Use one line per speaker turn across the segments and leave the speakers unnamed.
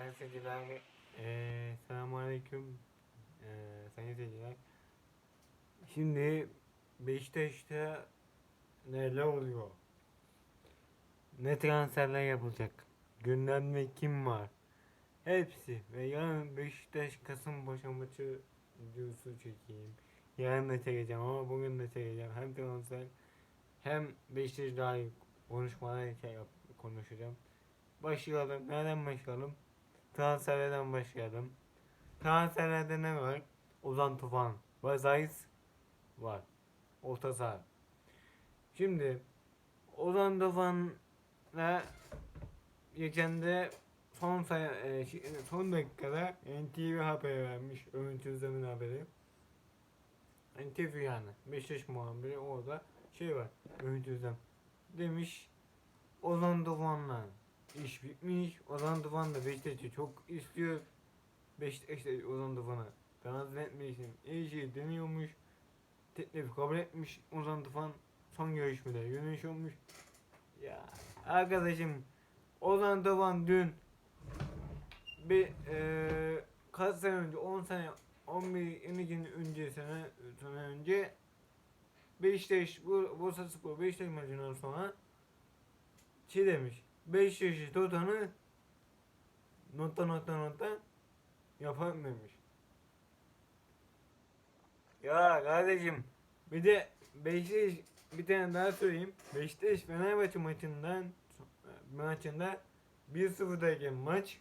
Sayın seyirciler, eee selamun aleyküm eee sayın seyirciler. Şimdi Beşiktaş'ta neler oluyor? Ne transferler yapılacak? Gündemde kim var? Hepsi ve yarın Beşiktaş Kasımpaşa maçı videosu çekeyim. Yarın da çekeceğim ama bugün de çekeceğim. Hem transfer hem Beşiktaş dair konuşmalar şey konuşacağım. Başlayalım. Nereden başlayalım? Transferlerden başlayalım. Transferlerde ne var? Ozan Tufan ve Zayis var. Orta saha. Şimdi Ozan Tufan'la geçen de son say e, şi- son dakikada NTV haber vermiş. Övünç Özlem'in haberi. NTV yani. Beşiktaş muhabiri orada şey var. Övünç Özlem. Demiş Ozan Tufan'la iş bitmiş. Ozan Tufan da Beşiktaş'ı çok istiyor. Beşiktaş da Ozan Tufan'a transfer için iyi şey deniyormuş. Teklif kabul etmiş Ozan Tufan. Son görüşmede yönetiş olmuş. Ya arkadaşım Ozan Tufan dün bir eee kaç sene önce 10 sene 11 12 önce sene sene önce Beşiktaş bu Bursa Spor Beşiktaş maçından sonra şey demiş 5 yaşı tutanı nokta nokta nokta yapar demiş. Ya kardeşim bir de Beşiktaş bir tane daha söyleyeyim. Beşiktaş Fenerbahçe maçından maçında 1-0'dayken maç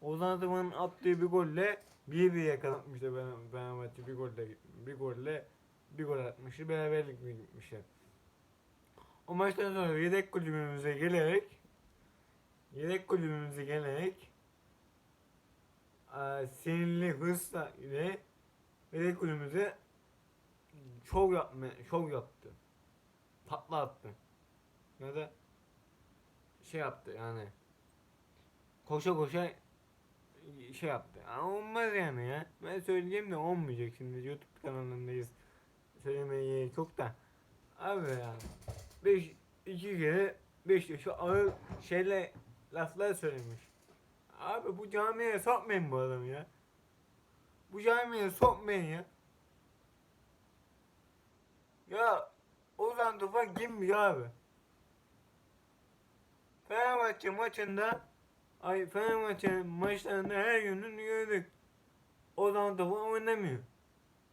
Ozan Tufan'ın attığı bir golle 1-1 yakalatmıştı Fener- Fenerbahçe bir golle bir golle bir gol atmıştı beraberlik mi gitmişler. O maçtan sonra yedek kulübümüze gelerek yedek kulübümüze gelerek eee, sinirli hırsla ile yedek kulübümüze şov yapma, şov yaptı. Patla attı. Ya da şey yaptı yani. Koşa koşa şey yaptı. Yani olmaz yani ya. Ben söyleyeceğim de olmayacak şimdi. YouTube kanalındayız. Söylemeye çok da. Abi ya. Beş, iki kere beş yaşı ağır şeyle laflar söylemiş. Abi bu camiye sokmayın bu adamı ya. Bu camiye sokmayın ya. Ya Ozan Tufan kimmiş abi? Fenerbahçe maçında ay Fenerbahçe maçlarında her gününü gördük. Ozan Tufan oynamıyor.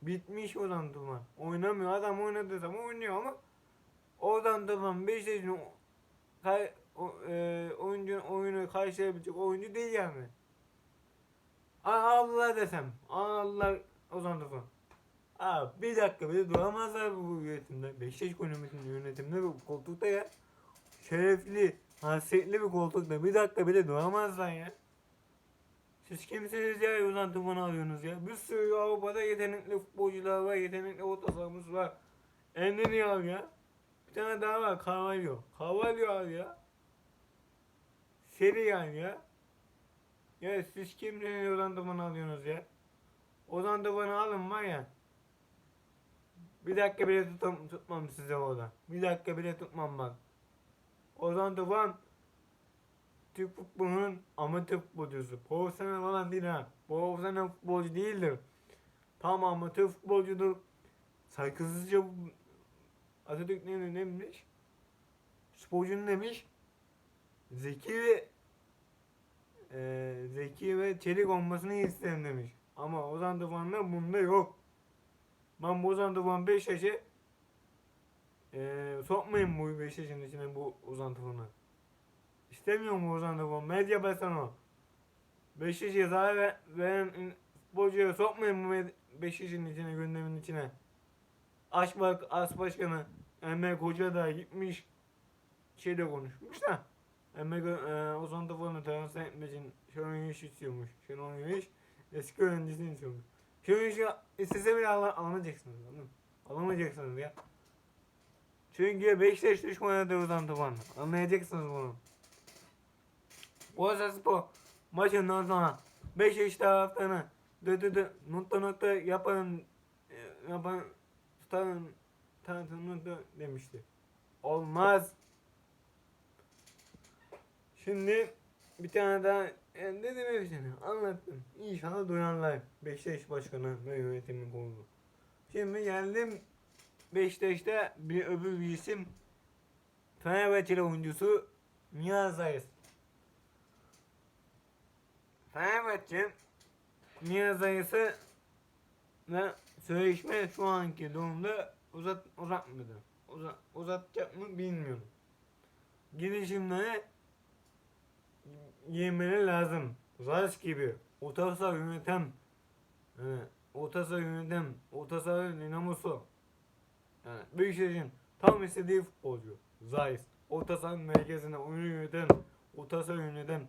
Bitmiş Ozan Tufan. Oynamıyor. Adam oynadığı zaman oynuyor ama Ozan Tufan Beşiktaş'ın o, e, oyuncu oyunu karşılayabilecek oyuncu değil yani. Allah desem. Allah Ozan Tufan. Aa, bir dakika bile duramazlar bu yönetimde. Beşiktaş yönetiminde, yönetimde bu koltukta ya. Şerefli, hasretli bir koltukta. Bir dakika bile duramazlar ya. Siz kimsiniz ya Ozan Tufan'ı alıyorsunuz ya. Bir sürü Avrupa'da yetenekli futbolcular var, yetenekli orta var. Endeni al ya. Bir tane daha var, Carvalho. Carvalho al ya. Seri yani ya. Ya siz kimsiniz Ozan Tufan'ı alıyorsunuz ya. Ozan Tufan'ı alın var ya. Bir dakika bile tutam, tutmam size orada. Bir dakika bile tutmam bak. Ozan Tufan Türk futbolunun amatör futbolcusu. Profesyonel falan değil ha. Profesyonel futbolcu değildir. Tam amatör futbolcudur. Saygısızca Atatürk ne demiş? Sporcunun demiş. Zeki ve eee zeki ve çelik olmasını isterim demiş. Ama Ozan Tufan'da bunda yok. Ben bu Ozan Tufan Beşiktaş'ı eee sokmayın bu Beşiktaş'ın içine bu Ozan Tufan'ı. İstemiyorum bu Ozan Tufan. Medya basın o. Beşiktaş'a zarar ver- veren futbolcuya sokmayın bu med- Beşiktaş'ın içine, gündemin içine. Aş bak, As Başkanı Emre Koca da gitmiş şeyle konuşmuş da Emre e, Ozan Tufan'ı transfer etmek için Şenol Güneş istiyormuş. Şenol Güneş eski öğrencisini istiyormuş. Şenol Güneş'i istese bile al alamayacaksınız oğlum. Alamayacaksınız ya. Çünkü Beşiktaş düşmanıdır Ozan Tufan. Anlayacaksınız bunu. Bursaspor maçından sonra Beşiktaş taraftarına dı dı dı nokta nokta yapan e, yapan tutarın tanıtımını demişti. Olmaz. Şimdi bir tane daha Yani dedim hepsini anlattım. İnşallah duyarlar. Beşiktaş Başkanı ve yönetimi kurulu. Şimdi geldim Beşiktaş'ta bir öbür bir isim Fenerbahçeli oyuncusu Nihat Zayis. Fenerbahçe Nihat Zayis'i ve sözleşme şu anki durumda uzat uzatmadı. Uzat, uzatacak mı bilmiyorum. Girişimleri yemeleri lazım. Zayis gibi. Orta saha yöneten yani orta saha yöneten orta dinamosu yani Beşiktaş'ın tam istediği futbolcu. Zayis. Orta saha merkezine oyunu yöneten, orta yöneten,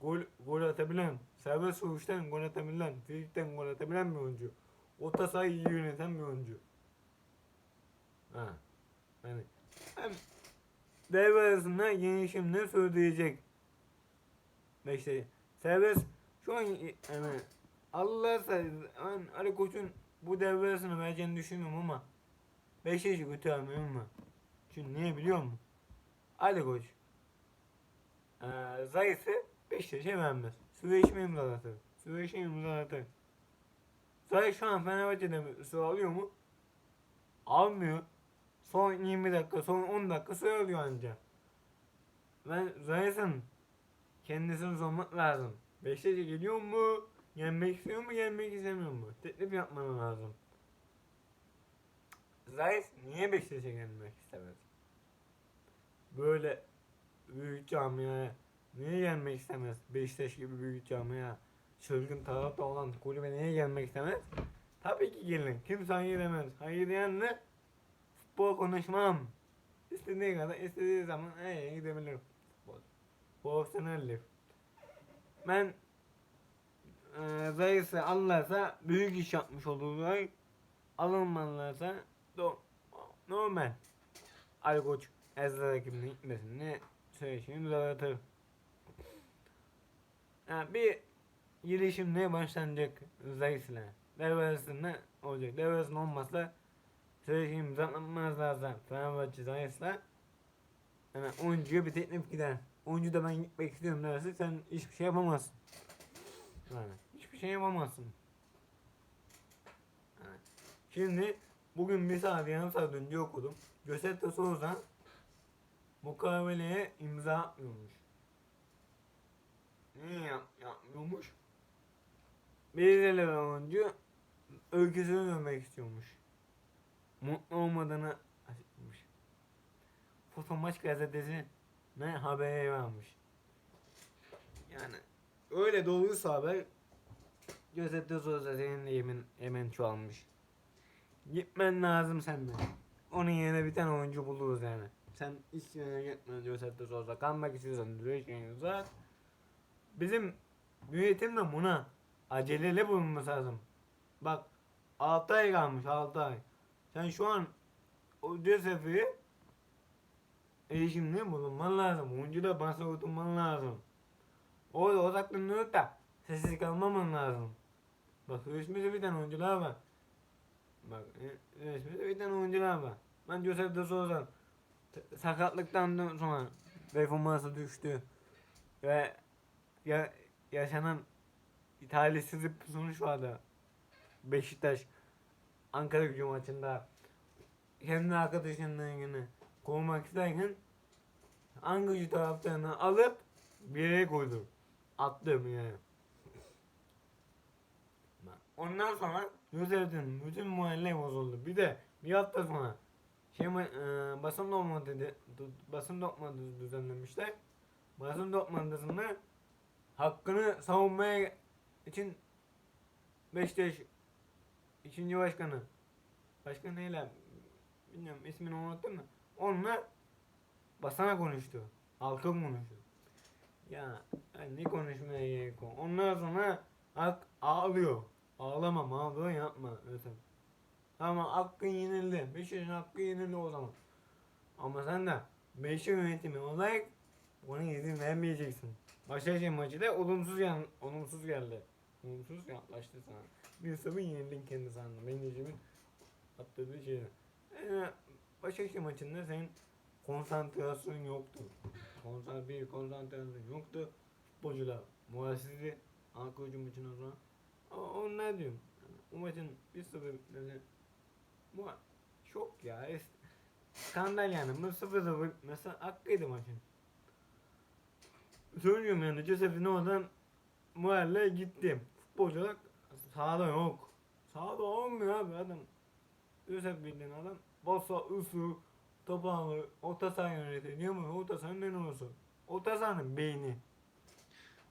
gol, gol atabilen, serbest vuruştan gol atabilen, frikikten gol atabilen bir oyuncu. Orta sahayı iyi yöneten bir oyuncu. Ha. Yani hem devre arasında yenişimler söyleyecek. İşte serbest şu an yani Allah yani Ali Koç'un bu devre arasını vereceğini düşünmüyorum ama Beşiktaş'ı götüremiyorum ama. Çünkü niye biliyor musun? Ali Koç ee, Zayis'i Beşiktaş'a vermez. Süveyşme imzalatır. Süveyşme imzalatır. Zayis şu an Fenerbahçe'de süre alıyor mu? Almıyor. Son 20 dakika, son 10 dakika süre alıyor anca. Ben Zayis'in kendisini sormak lazım. Beşiktaş'a geliyor mu? Gelmek istiyor mu, gelmek istemiyor mu? Teklif yapman lazım. Zayis niye Beşiktaş'a gelmek istemez? Böyle büyük camiaya niye gelmek istemez? Beşiktaş gibi büyük camiaya çılgın tarafta olan kulübe niye gelmek istemez? Tabii ki gelin. Kimse hayır demez. Hayır diyenle futbol konuşmam. İstediği kadar istediği zaman hey, gidebilirim. Futbol. Profesyonellik. Ben e, Zayis'i alırsa büyük iş yapmış olurlar. Alınmalılarsa do, normal. Ali Koç Ezra rakibinin gitmesini söyleşini uzatır. Yani bir girişimle başlanacak Zayis'le. Devre arasında olacak. Devre arasında olmazsa söyleşini imzalanmaz lazım. Fenerbahçe Zayis'le yani oyuncuya bir teklif gider. Oyuncu da ben gitmek istiyorum derse sen hiçbir şey yapamazsın. Yani hiçbir şey yapamazsın. Yani Şimdi bugün bir saat yarım saat önce okudum. Giuseppe Souza mukaveleye imza atmıyormuş. Niye yap, yapmıyormuş? Belirli oyuncu ülkesine dönmek istiyormuş. Mutlu olmadığını açıklamış. Fotomaç gazetesi ne haberi varmış. Yani öyle doğruysa haber Giuseppe Souza senin de yemin, yemin çoğalmış. Gitmen lazım senden. Onun yerine bir tane oyuncu buluruz yani. Sen istiyorsan gitme Giuseppe Souza. Kalmak istiyorsan Düzeyken uzat. Bizim yönetim de buna aceleli bulunması lazım. Bak 6 ay kalmış 6 ay. Sen şu an o Giuseppe'yi erişimli bulunman lazım. Oyuncu da basa oturman lazım. Orada odaklanıp da sessiz kalmaman lazım. Bak resmi bir tane oyuncular var. Bak e, resmi bir tane oyuncular var. Ben Joseph de Souza sakatlıktan sonra performansı düştü. Ve ya, yaşanan talihsiz bir sonuç vardı. Beşiktaş Ankara gücü maçında kendi arkadaşından yine kovmak isterken Ankara gücü taraftarını alıp bir yere koydu. Attım yani. Ondan sonra Yusuf'un bütün muhalle bozuldu. Bir de bir hafta sonra şey, e, basın toplantısı dedi, basın toplantısı düzenlemişler. Basın toplantısında hakkını savunmaya için Beşiktaş ikinci başkanı başkan neyle bilmiyorum ismini unuttum da onunla basana konuştu. Halka konuştu. Ya ne konuşmaya gerek var? Ondan sonra hak ağlıyor. Ağlamam ağlıyor yapma mesela. Ama hakkın yenildi. Beşiktaş'ın hakkı yenildi o zaman. Ama sen de Beşiktaş yönetimi olarak ona izin vermeyeceksin. Başakşehir maçı da olumsuz yan, olumsuz geldi. Olumsuz yaklaştı sana. Bir sıfır yenildin kendi sahanda. Menajerimin atladığı şeyden. Yani Başakşehir maçında senin konsantrasyon yoktu. Konsantre bir konsantrasyon yoktu. Futbolcular Muhasisi Ankara gücü maçından sonra. O, o ne diyorum? Yani, o maçın bir sıfır bitmesi. Bu şok ya. Skandal yani. Bu sıfır sıfır mesela hakkıydı maçın. Söylüyorum yani Joseph'in oradan Muhal'le gittim. Futbolcular sahada yok. Sahada olmuyor abi adam. Joseph bildiğin adam. Basa, ısı, topağı, orta saha yönetiyor. Niye mi? Orta sahanın en olsun. Orta sahanın beyni.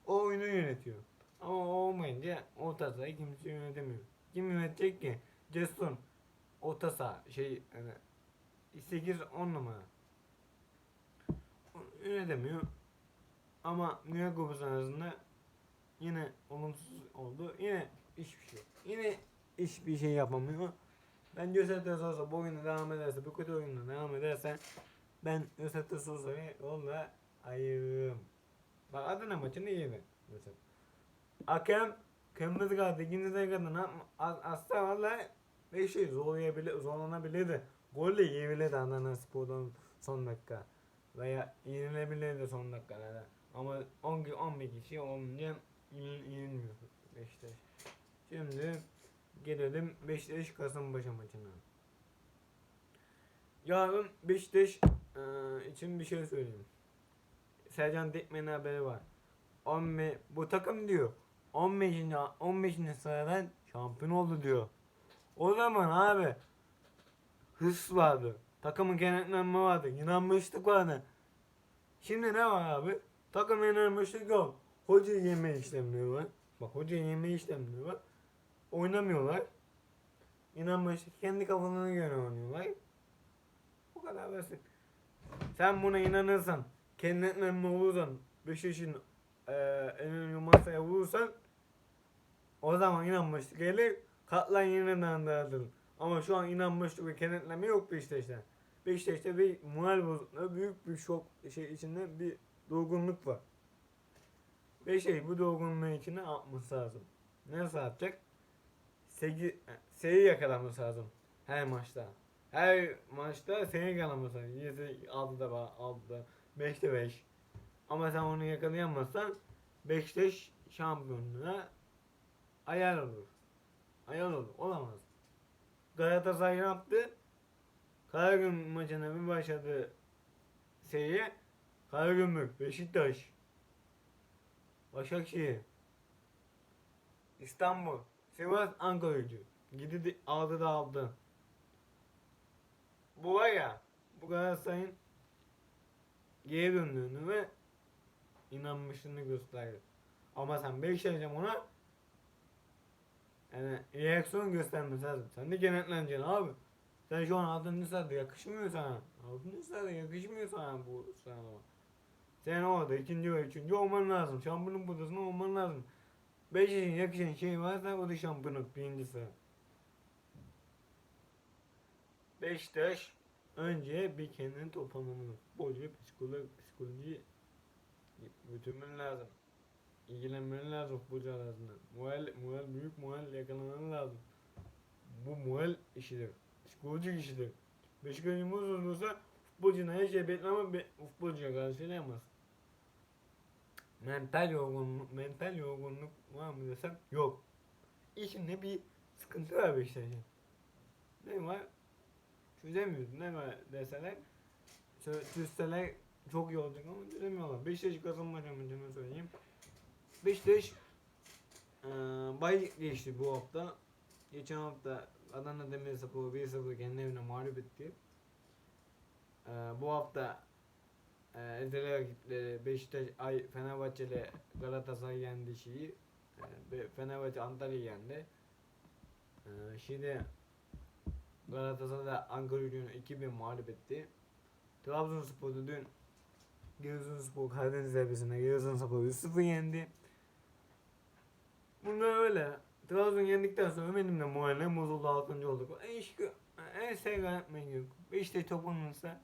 O oyunu yönetiyor. Ama o olmayınca orta sahayı kimse yönetemiyor. Kim yönetecek ki? Ceston. Orta saha şey yani 8-10 numara. Yönetemiyor. Ama York Kupası arasında yine olumsuz oldu. Yine hiçbir şey. yok. Yine hiçbir şey yapamıyor. Ben Josep de Sousa bu oyunda devam ederse, bu kötü oyunda devam ederse ben Josep de Sousa'yı yolla ayırırım. Bak Adana maçını iyiydi Josep. Hakem kırmızı kart ikinci dakikada asla valla bir şey zorlayabilir, zorlanabilirdi. Gol de yiyebilirdi Adana Spor'dan son dakika. Veya yenilebilirdi son dakikalarda. Ama 10 11 kişi olunca yenil- yenilmiyor Beşiktaş. Şimdi gelelim Beşiktaş Kasımpaşa maçına. Yarın Beşiktaş eee, için bir şey söyleyeyim. Sercan Dikmen'in haberi var. 15 bu takım diyor. 15. 15. sıradan şampiyon oldu diyor. O zaman abi hırs vardı. Takımın kenetlenme vardı. inanmışlık vardı. Şimdi ne var abi? Takım inanmışlık yok. Hoca yeme işlemleri var. Bak hoca yeme işlemleri var. Oynamıyorlar. İnanmışlık kendi kafalarına göre oynuyorlar. Bu kadar basit. Sen buna inanırsan, kendilerine olursan, Beşiktaş'ın eee elini masaya vurursan o zaman inanmışlık gelir, katlan yeniden dağıtılır. Ama şu an inanmışlık ve kenetleme yok Beşiktaş'ta. Beşiktaş'ta bir moral bozukluğu, büyük bir şok şey içinde bir durgunluk var. Beşiktaş bu durgunluğu içine atması lazım. Nasıl atacak? 8 seri yakalaması lazım her maçta. Her maçta seri yakalaması lazım. 7 6'da var, 6'da, 5'te 5. Ama sen onu yakalayamazsan Beşiktaş şampiyonluğa ayar olur. Ayar olur. Olamaz. Galatasaray yaptı. Karagümrük maçına bir başladı seriye. Karagümrük, Beşiktaş, Başakşehir, İstanbul, Sivas, Ankara gücü. Gidi aldı da aldı. Bu var ya, bu Galatasaray'ın geri döndüğünü ve inanmışlığını gösterir. Ama sen Beşiktaş'ım ona yani reaksiyon göstermesi lazım. Sen de kenetleneceksin abi. Sen şu an altıncı sırada yakışmıyor sana. Altıncı sırada yakışmıyor sana bu sıralama. Sen orada ikinci ve üçüncü olman lazım. Şampiyonluk potasında olman lazım. Beşiktaş'ın yakışan şey varsa o da şampiyonluk birinci sıra. Beşiktaş önce bir kendini toparlamalı. Futbolcu psikoloji, psikoloji götürmen lazım. İlgilenmen lazım futbolcu arasında. Moral, moral büyük moral yakalaman lazım. Bu moral işidir. Psikolojik işidir. Beşiktaş'ın bozulursa futbolcuna her şey bekler ama be, futbolcuya karşılayamaz. Mental yorgunluk, mental yorgunluk var mı desem yok. İçinde bir sıkıntı var Beşiktaş'ın. Ne var? Çözemiyoruz. Ne var deseler çö- çözseler çok iyi olacak ama çözemiyorlar. Beşiktaş kazanmaca maçını söyleyeyim. Beşiktaş bay geçti bu hafta. Geçen hafta Adana Demirspor 1-0 kendi evine mağlup etti. Eee bu hafta eee ezeli rakipleri Beşiktaş, ay Fenerbahçe ile Galatasaray yendi şeyi. Be- Fenerbahçe Antalya'yı yendi. Eee şimdi Galatasaray Ankara gücünü 2-1 mağlup etti. Trabzonspor da dün Giresunspor Karadeniz derbisinde Giresunspor 3-0 yendi. Bunlar öyle. Trabzon yendikten sonra benim de moralim bozuldu 6. olduk. En şükür, en sevgi yapmayın yok. Beşiktaş topunursa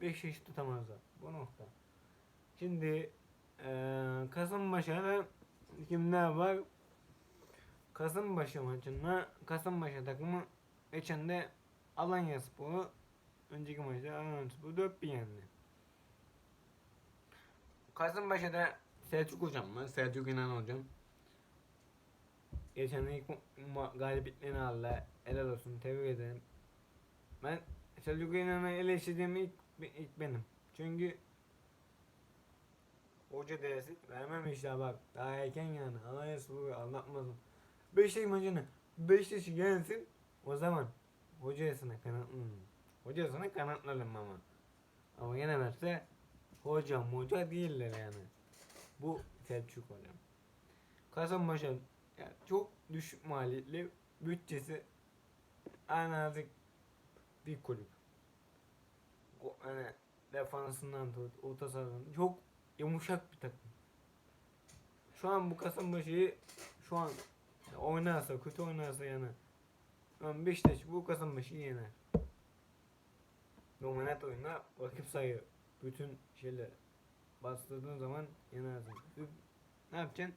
Beşiktaş tutamazlar. Bu nokta. Şimdi eee Kasımpaşa'da kimler var? Kasımpaşa maçında Kasımpaşa takımı geçen de Alanya Sporu önceki maçta Alanya Sporu 4 1 yendi. Kasımpaşa'da Selçuk hocam var. Selçuk İnan hocam. Geçen ilk galibiyetlerini aldı. Helal olsun. Tebrik ederim. Ben Selçuk İnan'ı eleştirdiğim ilk, ilk benim. Çünkü hoca dersi vermemiş ya bak. Daha erken yani. Anayasa bu anlatmadım. Beşiktaş maçını Beşiktaş'ı yensin. O zaman hocasına kanatlanın. Hocasına kanatlanın ama. Ama yenemezse hocam hoca değiller yani. Bu Selçuk hocam. Kasımpaşa yani çok düşük maliyetli bütçesi en azıcık bir kulüp. O, hani defansından tut, orta sahadan çok yumuşak bir takım. Şu an bu Kasımpaşa'yı şu an oynarsa, kötü oynarsa yani yani Beşiktaş bu Kasımpaşa'yı yener. Dominant oyunda rakip sayı bütün şeyler bastırdığın zaman yenersin. Ne yapacaksın?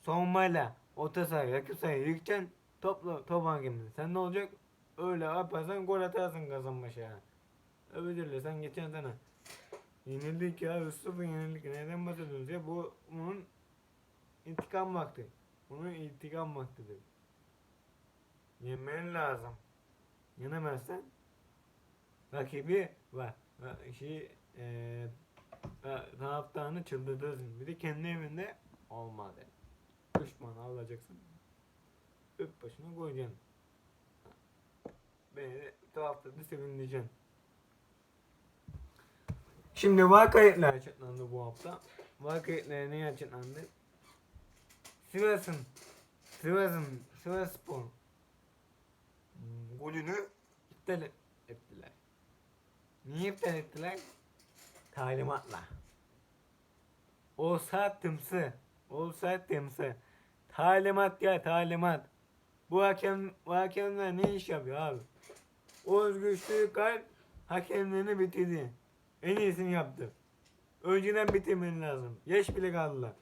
Savunmayla orta sahaya rakip sahaya yıkacaksın. Topla top hakemini. Sen ne olacak? Öyle yaparsan gol atarsın Kasımpaşa'ya. Türlü sen geçen sene yenildik ya 3-0 yenildik. Neden bahsediyorsunuz ya? Bu bunun intikam vakti. Bunun intikam vaktidir. Yemen lazım. Yenemezsen rakibi var. Şey, ta- taraftarını çıldırtırsın. Bir de kendi evinde olmadı. Düşman alacaksın. Öp başına koyacaksın. Beni de taraftarı sevindireceksin. Şimdi var kayıtlar açıklandı bu hafta. Var kayıtları ne açıklandı? Sivas'ın Sivas'ın Sivas Spor golünü iptal ettiler. Niye iptal ettiler? Talimatla. Olsa tımsı. Olsa tımsı. Talimat ya talimat. Bu hakem bu hakemler ne iş yapıyor abi? Özgür Türkal hakemlerini bitirdi. En iyisini yaptı. Önceden bitirmen lazım. Yaş bile kaldılar.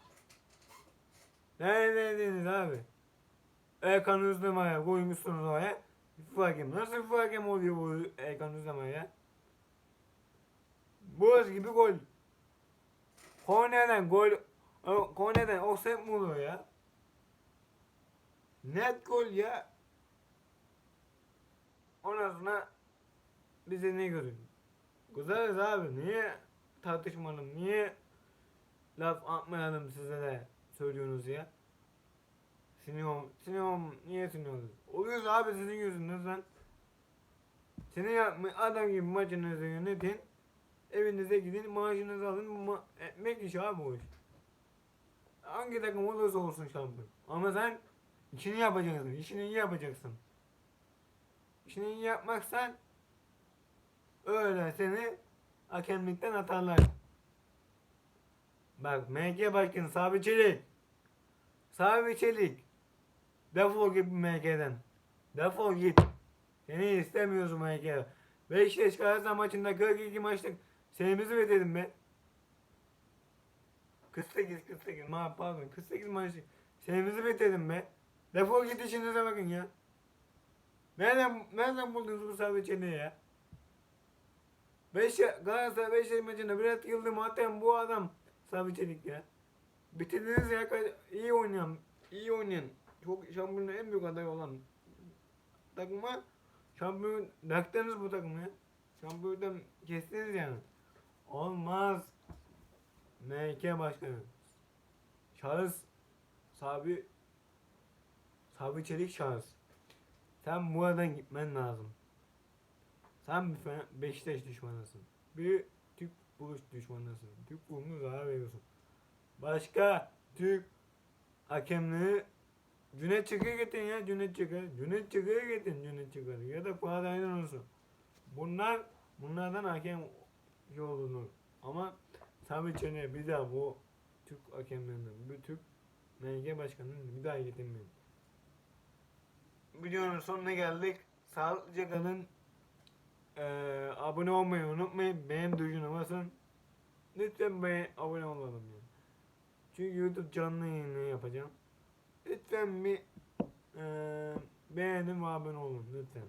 Neredeydiniz abi? Erkan Özdemir'e koymuşsunuz oraya. FIFA hakem. Nasıl FIFA hakem oluyor bu Erkan Özdemir ya? Gibi gol. Kornerden gol. o- Kornerden offside mi oluyor ya? Net gol ya. Ondan sonra bize ne görün? Güzeliz abi. Niye tartışmalım? Niye laf atmayalım size de söylüyorsunuz ya? Siniyorum, siniyorum, niye siniyorsunuz? Oluyoruz abi sizin yüzünüzden. Seni yapma adam gibi maçınızı yönetin. Evinize gidin, maaşınızı alın. Ma- ekmek işi abi bu iş. Hangi takım olursa olsun şampiyon. Ama sen işini yapacaksın, işini iyi yapacaksın. İşini iyi yapmazsan öyle seni hakemlikten atarlar. Bak MG Başkanı Sabri Çelik. Sabri Çelik. Defol git MG'den. Defol git. Seni istemiyoruz bu MG'de. Beşiktaş Galatasaray maçında 42 maçlık senemizi ödedim be. 48 48 ma pardon 48 maçlık senemizi bitirdim be. Defol git işinize bakın ya. Nereden, nereden buldunuz bu Sabri Çelik'i ya? Beş, Galatasaray Beşiktaş maçında Bülent Yıldırım atan bu adam Sabri Çelik ya. Bitirdiniz ya iyi oynayan, iyi oynayan, çok şampiyonun en büyük adayı olan takıma şampiyon yaktınız bu takımı ya. Şampiyondan kestiniz yani. Olmaz. MK başkanı. Şahıs Sabri Sabri Çelik şahıs. Sen buradan gitmen lazım. Sen bir Fener- Beşiktaş düşmanısın. Bir Türk buluş düşmanısın. Türk bulunu zarar veriyorsun. Başka Türk hakemleri Cüneyt Çakır'ı getirin ya Cüneyt Çakır. Cüneyt Çakır'ı getirin Cüneyt Çakır'ı. Ya da Fuat Aydın olsun. Bunlar bunlardan hakem yolunur. Ama Sabri Çelik'e bir daha bu Türk hakemlerinden, bu Türk MG başkanının bir daha getirmeyin. Videonun sonuna geldik. Sağlıklı kalın. Ee, abone olmayı unutmayın. Beğen tuşuna basın. Lütfen beğen, abone olalım yani. Çünkü YouTube canlı yayını yapacağım. Lütfen bir e, beğenin ve abone olun lütfen.